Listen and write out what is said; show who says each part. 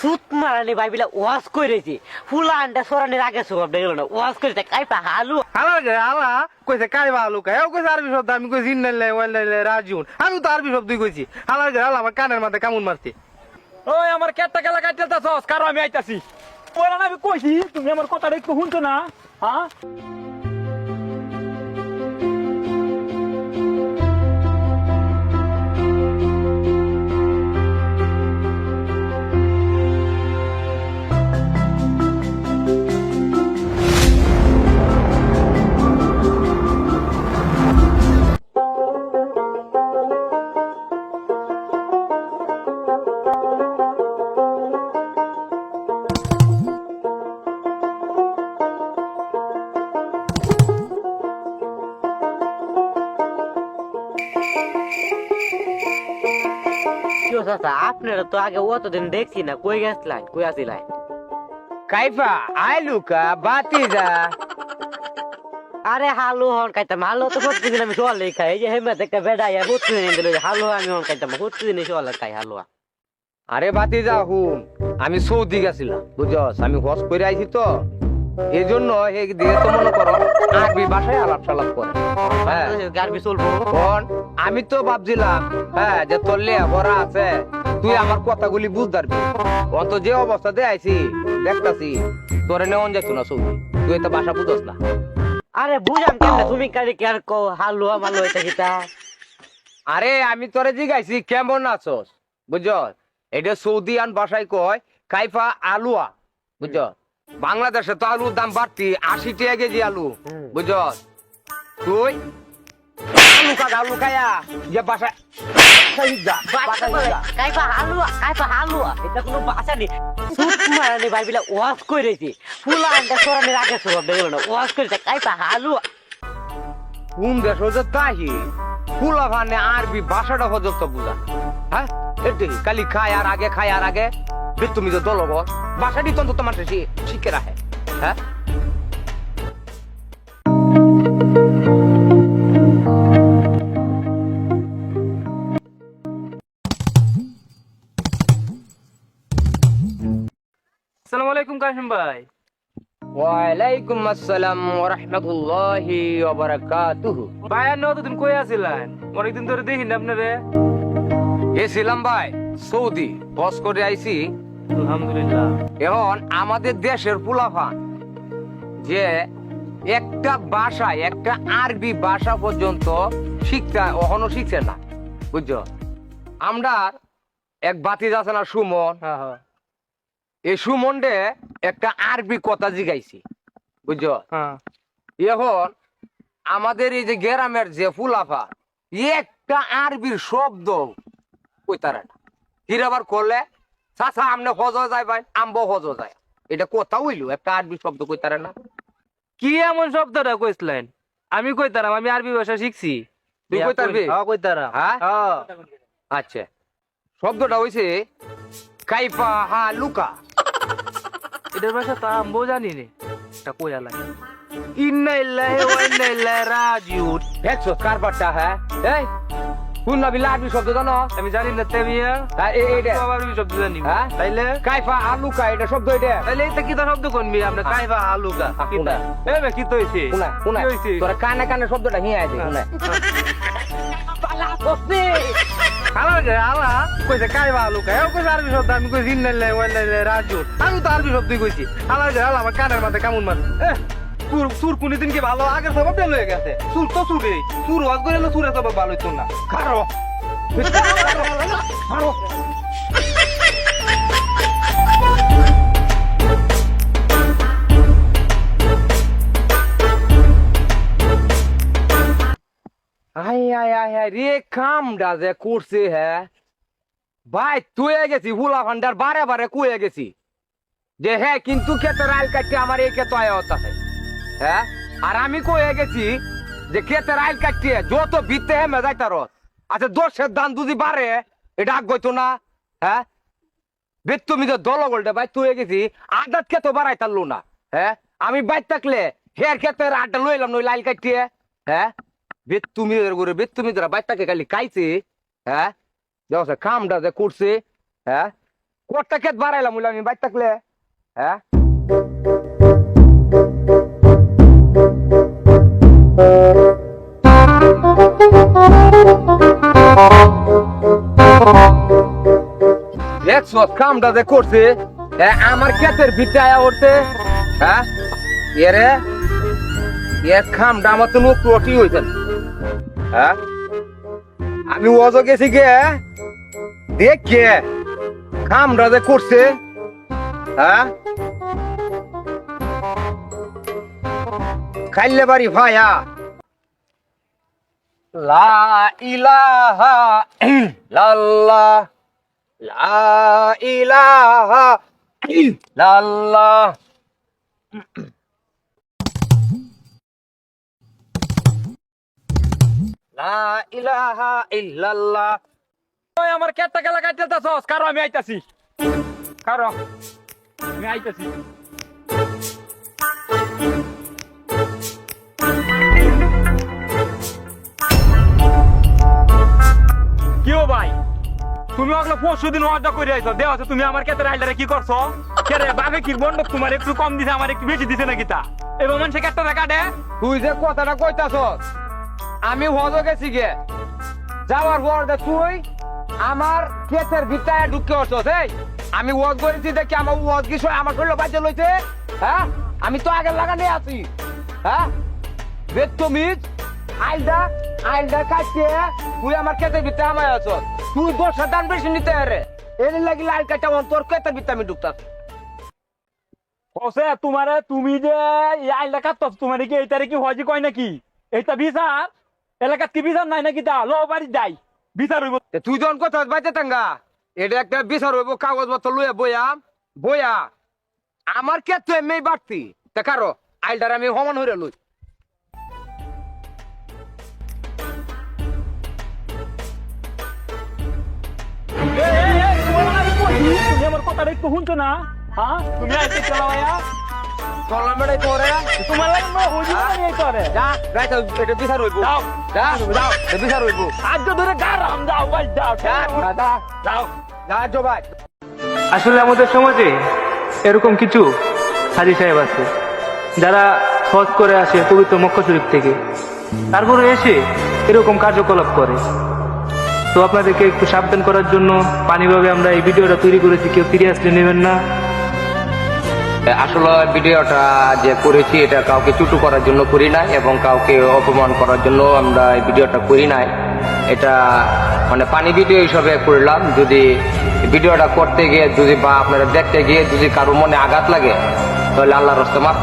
Speaker 1: সুত মারানি বাইবিলা ওয়াশ করেছি ফুলা আন্ডা সরানির আগে সব গেল না। ওয়াশ করেছে কাইপা হালু?
Speaker 2: হালার গে হালা? কইছে কাই ভালো কাই ও কইছে আরবি শব্দ। আমি কইছি ইন্নাল্লাহি ওয়া ইন্না ইলাইহি রাজিউন। আমি তো আরবি শব্দই কইছি। হালার গে হালা আমার কানের মাথায় কামুন মারছে।
Speaker 3: ওই আমার কেটটা গেলা কাটতেছস কারও আমি আইতাছি। ওরা না আমি কইছি তুমি আমার কথাটা একটু শুনছো না? হ্যাঁ?
Speaker 1: চাচা আপনারা তো আগে অতদিন দেখছি না কই গেছিলেন কই আসিলেন
Speaker 2: কাইফা আইলুকা বাতিজা।
Speaker 1: আরে হালু হন খাইতাম হালু তো প্রতিদিন আমি চলে খাই এই যে হেমে একটা বেড়া ইয়া প্রতিদিন দিল হালু আমি হন খাইতাম প্রতিদিন চলে খাই হালুয়া
Speaker 2: আরে বাতিজা হুন আমি সৌদি গেছিলাম বুঝছস আমি হজ করে আইছি তো। এই জন্য এই দিকে তো মনে করো আরবি ভাষায় আলাপ সালাপ করে। হ্যাঁ।
Speaker 1: গার্বি চলবো
Speaker 2: আমি তো ভাবছিলাম হ্যাঁ যে তোর লেখাপড়া আছে তুই আমার কথাগুলি বুঝ পারবি। অন্ত যে অবস্থাতে আইছি দেখতাছি তোরে নেওয়ান যাইতো না সৌদি তুই তো ভাষা বুঝস না।
Speaker 1: আরে বুঝাম কেমনে তুমি কারি কি আর কো হালুয়া মালু এটা কিতা
Speaker 2: আরে আমি তোরে জিগাইছি কেমন আছস? বুঝছ? এটা সৌদি আন ভাষায় কয় কাইফা আলুয়া। বুঝছ? বাংলাদেশে তো আলুর দাম বাড়তি আশি টাকা কেজি আলু। বুঝছ? তুই আলু খাগা আলু খায়া? যে
Speaker 1: বাসা ফুলা আন্ডা সরানির আগে সব গেল না ওয়াশ করেছে কাইপা হালুয়া।
Speaker 2: কোন দেশ হচ্ছে তাহি? ফুলা ভানে আরবি ভাষাটা হজত বুঝা। হ্যাঁ? কালি খায় আর আগে খায় আর আগে বে তুমি যে দলব ভাষাটি তো তোমার শিখে রাখে হ্যাঁ
Speaker 3: আসসালামু আলাইকুম কাশিম ভাই
Speaker 2: ওয়ালাইকুম আসসালাম ওয়া রাহমাতুল্লাহি ওয়া বারাকাতুহু
Speaker 3: ভাই আর নতুন কই আছিলেন অনেকদিন ধরে দেখি না আপনারে
Speaker 2: গেছিলাম ভাই সৌদি বস করে আইছি
Speaker 3: আলহামদুলিল্লাহ।
Speaker 2: এখন আমাদের দেশের পুলাফান যে একটা ভাষা একটা আরবি ভাষা পর্যন্ত শিখতে এখনও শিখছে না। বুঝছ? আমরা এক বাতিজ আছে না সুমন?
Speaker 3: হ্যাঁ হ্যাঁ।
Speaker 2: এই সুমনডে একটা আরবি কথা জিগাইছি। বুঝছ?
Speaker 3: হ্যাঁ।
Speaker 2: এখন আমাদের এই যে গ্রামের যে ফুলাফা একটা আরবির শব্দ কইতারে না হিরাবার করলে চাচা আমনে হজ যায় ভাই আম্ব হজ যায়। এটা কথা হইল একটা আরবি শব্দ কইতারে না।
Speaker 3: কি এমন শব্দটা কইছিলেন? আমি কইতারাম আমি আরবি ভাষা শিখছি।
Speaker 2: তুই কইতারবি
Speaker 3: হ্যাঁ কইতারাম।
Speaker 2: হ্যাঁ?
Speaker 3: হ্যাঁ
Speaker 2: আচ্ছা। শব্দটা হইছে কাইপা হা লুকা।
Speaker 3: এটার ভাষা তো আমি জানি নে এটা কই আলাই ইন্না ইল্লাহি ওয়া ইন্না ইলাইহি রাজিউন।
Speaker 2: দেখছ কারবারটা হ্যাঁ? এই নবী আরবি শব্দ জানো?
Speaker 3: আমি জানি না তেমিয়া
Speaker 2: হ্যাঁ, এইটা।
Speaker 3: তো শব্দ জানি।
Speaker 2: হ্যাঁ?
Speaker 3: তাইলে?
Speaker 2: কাইফা আলুকা এটা শব্দ এটা।
Speaker 3: তাইলে এটা কি শব্দ কোনবি কাইবা আলুকা এ বে কি তো হইছে
Speaker 2: শুনা শুনা।
Speaker 3: কি হইছে?
Speaker 2: তোরা কানে কানে শব্দটা হিয়ে আছে শুনা।
Speaker 3: কইছে কাইবা আলুকা। এও কইছে আরবি শব্দ আমি কইছি ইন্নাল্লাহি ওয়া ইন্না ইলাইহি রাজিউন। আমি তো আরবি শব্দই কইছি। গে হালা আমার কানের মাথায় কামুন মার সুর সুর কোন দিন কি ভালো? আগের সব বেল হয়ে গেছে। সুর তো সুরে সুর ওয়াজ করে না সুরে সব ভালো হইতো না। কারও। কারও।
Speaker 2: আই আই আই আই রে কামটা যে করছে হ্যাঁ? ভাই তুই গেছি, হুলা ভান্ডার, বারে বারে কুয়ে গেছি। যে হ্যাঁ কিন্তু খেতে রাইল কাটতে আমার এই খেতে আয় হতা হ্যাঁ আর আমি কয়ে গেছি? যে খেতে রাইল কাটতে, যত ভিত্তে হে মেজাই তার আচ্ছা দশের দান যদি বাড়ে, এটা আগ না হ্যাঁ? বেত তুমি যে দল গোলটা ভাই তুই গেছি, আদাত খেতে বাড়াই তারলো না হ্যাঁ? আমি বাইর থাকলে হের খেতে আড্ডা লইলাম নই লাইল কাটিয়ে হ্যাঁ? বেত তুমি করে বেত তুমি যারা বাইর থাকে খালি খাইছে হ্যাঁ? দেখো কামটা যে করছে হ্যাঁ? কোটটা খেত বাড়াইলাম আমি বাইর থাকলে হ্যাঁ? দেখছ কামটা যে করছে আমার ক্ষেতের ভিতরে আয়া হ্যাঁ? এরে খামটা আমার তো লোক রটি হইতেন হ্যাঁ? আমি ওজ গেছি গে, দেখ কে খামটা যে করছে হ্যাঁ? খাইলে বাড়ি ভাইয়া লা ইলাহা ইল্লাল্লাহ। লা ইলাহা ইল্লাল্লাহ। লা ইলাহা ইল্লাল্লাহ।
Speaker 3: ওই আমার কেটটা গেলা কাটতেছস কারও আমি আইতাছি। কারও আমি আইতাছি। দিন অর্ডার করে আইছো দেওয়া আছে তুমি আমার ক্ষেত্রে আইলারে কি করছ? কে রে কি বন্ড তোমার একটু কম দিছে, আমার একটু বেশি দিছে নাকি তা? এবার মানুষে কেটটা কাটে
Speaker 2: তুই যে কথাটা কইতাছস, আমি হজ গেছি গে। যাওয়ার পর দে তুই আমার ক্ষেতের ভিতরে ঢুকে আসছস, এই। আমি ওয়াজ করেছি দেখি আমার ওয়াজ কি আমার শরীর বাজে লইছে হ্যাঁ? আমি তো আগে লাগানে আছি হ্যাঁ? দেখ তুমি আইলদা কাটছে তুই আমার ক্ষেতের ভিতরে আমায় আছস তুই দশ দান বেশি নিতে আরে। এর লাগি লাল কাটা তোর ক্ষেতের ভিতরে আমি ঢুকতাম।
Speaker 3: ওসে তোমারে তুমি যে আইলা কাটছ তোমার কি এইটারে কি হজি কয় নাকি? এইটা বিচার? এলাকাত কি বিচার নাই নাকি তা? লো বাড়ি যাই। বিচার হইব।
Speaker 2: তুই যখন কথা বাইতে টাঙ্গা এটা একটা বিচার হইব কাগজ পত্র লইয়া বইয়াম বইয়া। আমার কে তুই এমনি বাড়তি। তে কারও আইলটার আমি সমান হইরে লই।
Speaker 3: শুনছো না হ্যাঁ তুমি আইতে চলো ভাইয়া
Speaker 2: তোরে
Speaker 3: তোমার লাগে না এই
Speaker 2: যা গাইতে এটা বিচার হইব
Speaker 3: যাও
Speaker 2: যা যাও এটা বিচার হইব
Speaker 3: আজ ধরে গারাম যাও ভাই যাও যাও
Speaker 2: যা ভাই
Speaker 4: আসলে আমাদের সমাজে এরকম কিছু হাজি সাহেব আছে যারা হজ করে আসে পবিত্র মক্কা শরীফ থেকে। তারপরে এসে এরকম কার্যকলাপ করে। তো আপনাদেরকে একটু সাবধান করার জন্য পানিভাবে আমরা এই ভিডিওটা তৈরি করেছি, কেউ সিরিয়াসলি নেবেন না।
Speaker 2: আসলে ভিডিওটা যে করেছি, এটা কাউকে চুটু করার জন্য করি নাই এবং কাউকে অপমান করার জন্য আমরা এই ভিডিওটা করি নাই। এটা মানে পানি ভিডিও হিসাবে করলাম, যদি ভিডিওটা করতে গিয়ে যদি বা আপনারা দেখতে গিয়ে যদি কারও মনে আঘাত লাগে, তাহলে আল্লাহর রস্তে মাফ